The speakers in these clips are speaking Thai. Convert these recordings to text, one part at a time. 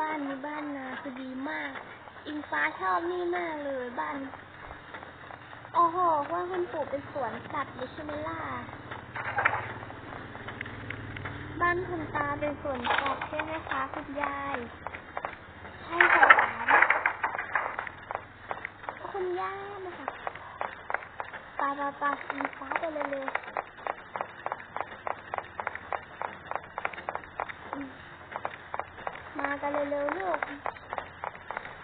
บ้านนี้บ้านนาคือดีมาก อิงฟ้าชอบนี่มากเลยบ้านโอ้โหว่าคุณปู่เป็นสวนสัตว์เลยใช่ไหมล่ะบ้านคุณตาเป็นสวนสัตว์ใช่ไหมคะคุณยาย ใช่ค่ะคุณย่านะคะปาปาปาอิงฟ้าไปเลยเลยอืมมากัน เร็วๆลูก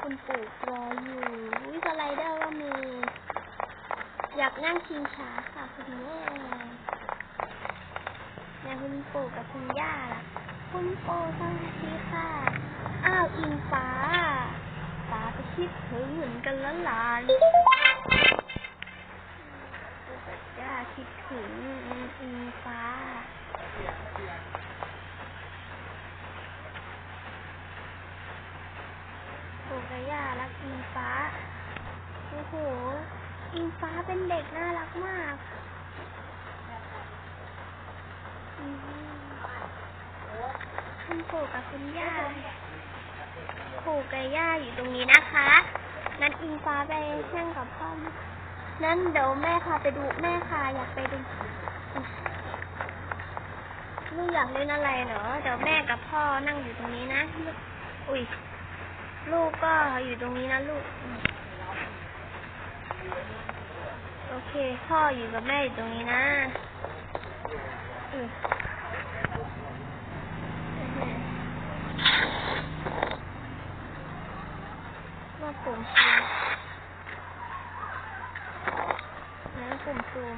คุณปู่รออยู่วิสไลเดอร์ก็มี อยากนั่งชิงช้าค่ะคุณแม่เนี่คุณปู่กับคุณย่าล่ะ คุณปู่สวัสดีค่ะ อ้าวอิงฟ้าฟ้าไปคิดถึงเหมือนกันแล้วหลานปู่กับย่าคิดถึงอิงฟ้า ปู่กับย่ารักอิงฟ้า โอ้โห อิงฟ้าเป็นเด็กน่ารักมากอืมคุณปู่กับคุณย่าปู่กับย่าอยู่ตรงนี้นะคะ นั้นอิงฟ้าไปแข่งกับพ่อนั้นเดี๋ยวแม่พาไปดูแม่ค่ะอยากไปดูลูกอยากเล่นอะไรเหรอเดี๋ยวแม่กับพ่อนั่งอยู่ตรงนี้นะ อุ้ย ลูกก็อยู่ตรงนี้นะลูก โอเค พ่ออยู่กับแม่อยู่ตรงนี้นะมาปุ่มซูมแล้วปุ่มซูม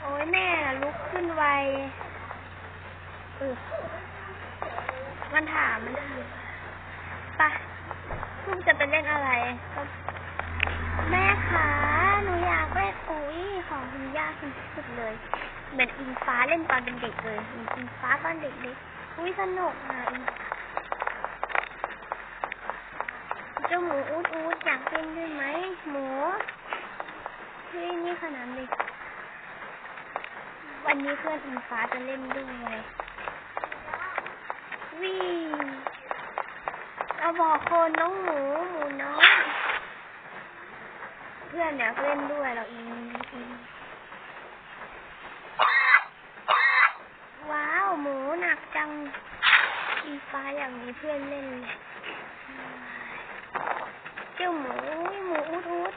โอ้ยแม่ลุกขึ้นไวเออมันถามมันถามไปะ ลูกจะไปเล่นอะไรก็แม่คะหนูอยากเล่นอุ้ยของคุณย่าคุณสุดเลยเหมือนอิงฟ้าเล่นตอนเป็นเด็กเลยเหมือนอิงฟ้าตอนเด็กๆอุ้ยสนุกอะอิงเจ้าหมูอูดอูดอยากเล่นด้วยไหมหมูเฮ้ยนี่ขนาดเด็กวันนี้เพื่อนอิงฟ้าจะเล่นด้วยวิ่ง เราบอกคนน้องหมูหมูน้อยเพื่อนอยากเล่นด้วยเราอิงอิงว้าวหมูหนักจังอีฟ้าอย่างมีเพื่อนเล่นเลยเจ้าหมูหมูอุดอุด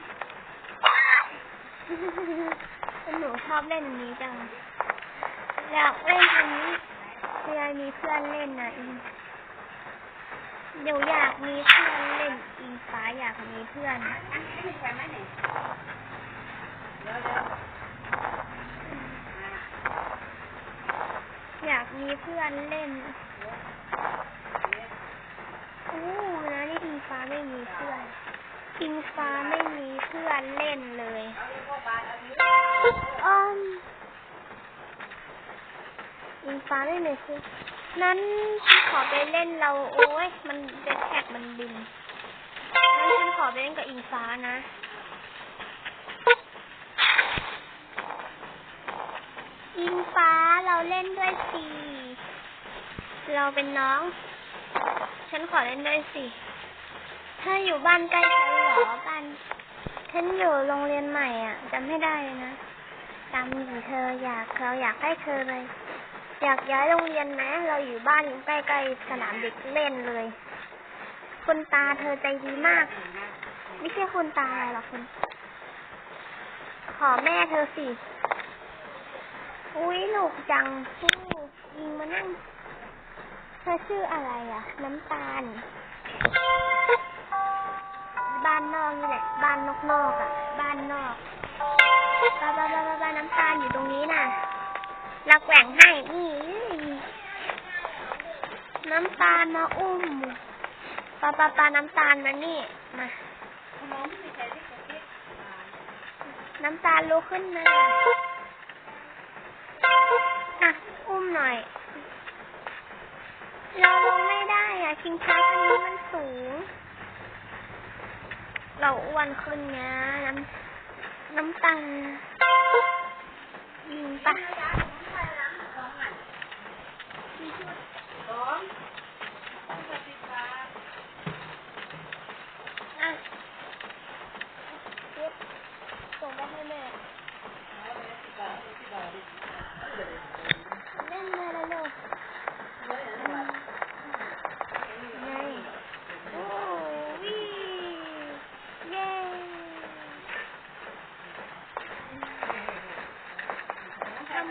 หนูชอบเล่นนี้จังอยากเล่นอันนี้เพื่อมีเพื่อนเล่นนะอิง เดี๋ยวอยากมีเพื่อนเล่นอิงฟ้าอยากมีเพื่อนอยากมีเพื่อนเล่นอู้นะนี่อิงฟ้าไม่มีเพื่อนอิงฟ้าไม่มีเพื่อนเล่นเลยอ้อมอิงฟ้าไม่มีเพื่อน นั้นฉันขอไปเล่นเราโอ้ย มันเจ็ตแท็กมันบินนั้นฉันขอไปเล่นกับอิงฟ้านะอิงฟ้าเราเล่นด้วยสิเราเป็นน้อง ฉันขอเล่นด้วยสิถ้าอยู่บ้านใกล้ฉันเหรอบ้านฉันอยู่โรงเรียนใหม่อะจำไม่ได้นะจำอยู่เธออยากเราอยากให้เธอเลย อยากย้ายโรงเรียนไหมเราอยู่บ้านใกล้ๆสนามเด็กเล่นเลย คุณตาเธอใจดีมาก ไม่ใช่คุณตาอะไรหรอกคุณ ขอแม่เธอสิ อุ้ยหนุกจังฟูยิงมานั่งเธอชื่ออะไรอะน้ำตาล บ้านนอกนี่แหละ บ้านนอกนอกๆอะบ้านนอกบ้าบ้าบ้าบ้าบ้าน้ำตาลอยู่ตรงนี้น่ะ เราแกว่งให้นี่น้ำตาลมาอุ้มปลาปลาปลาน้ำตาลมานี่มาน้ำตาลลุกขึ้นมาอะอุ้มหน่อย เราลงไม่ได้อะชิงช้าอันนี้มันสูง เราอ้วนขึ้นนะน้ำน้ำตาลยิงปะ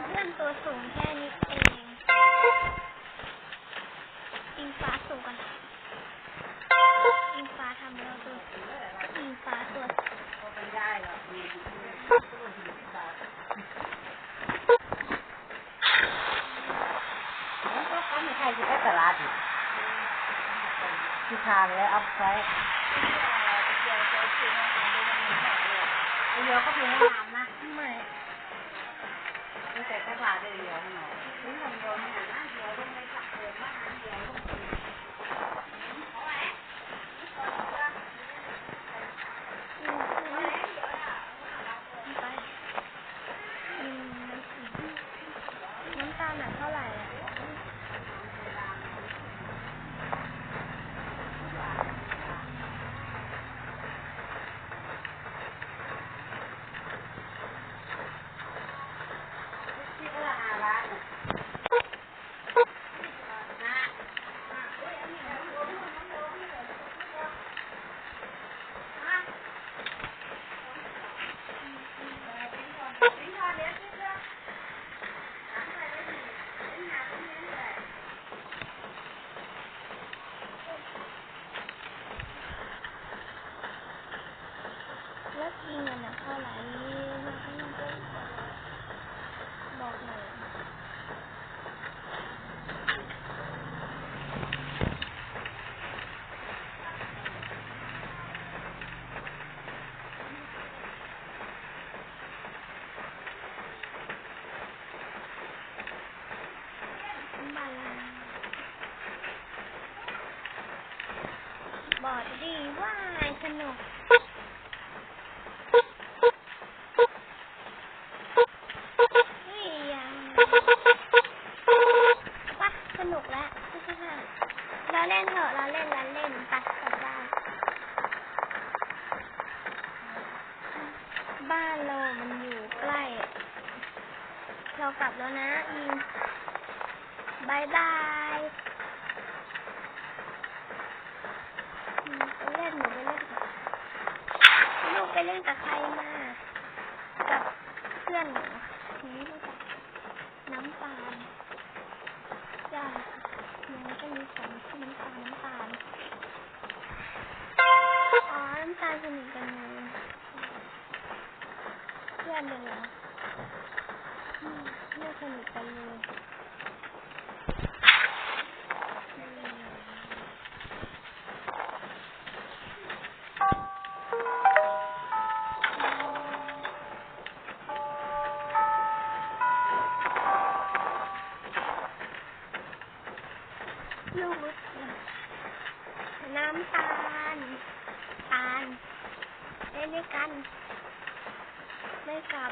เพื่อนตัวสูงแค่นี้เองอิงฟ้าสูงกันอิงฟ้าทำเราตัวอิงฟ้าตัว ไม่ได้หรอกมี มันก็เขาไม่ใช่ที่แค่ตลาดอีกที่ทางแล้วอัพไซด์ไอ เดียวก็เพียงน้ำนะไม่ไม่แต่ตลาดได้เดียวหน่อยถึงคนโดนเนี่ยนะเดียวต้องไม่ขับเดินมาหาเดียวต้อง อืมไปอืมน้ำตาลหนักเท่าไหร่อะ ที่ตลาดร้าน แล้วจริงอะหนักเท่าไหร่บอกหน่อยบ้านเรา บอดดีว่าสนุก นี่ยังปะสนุกแล้วเราเล่นเถอะเราเล่นเราเล่นไปกลับบ้านบ้านเรามันอยู่ใกล้ เรากลับแล้วนะอิงบายบายอืมไปเล่นหนูไปเล่นกับลูก ไปเล่นกับใครมากับเพื่อนหนูนี้รู้จักน้ำตาลจ้ามันก็มีสองชื่อน้ำตาลน้ำตาลอ๋อน้ำตาลสนิทกันเลยเพื่อนเลยเหรอไม่สนิทกันเลย ลูกรู้จักน้ำตาล ตาลเล่นด้วยกัน ไม่กลับ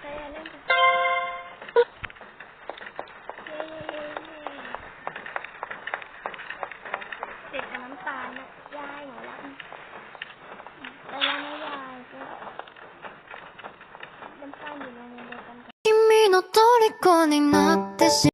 ไปเล่นกันเย้เย้เย้เย้เด็กกับน้ำตาลนะยายหนูรักไปแล้วนะยายไปน้ำตาลอยู่โรงเรียนเดียวกันกับ 君の虜になってし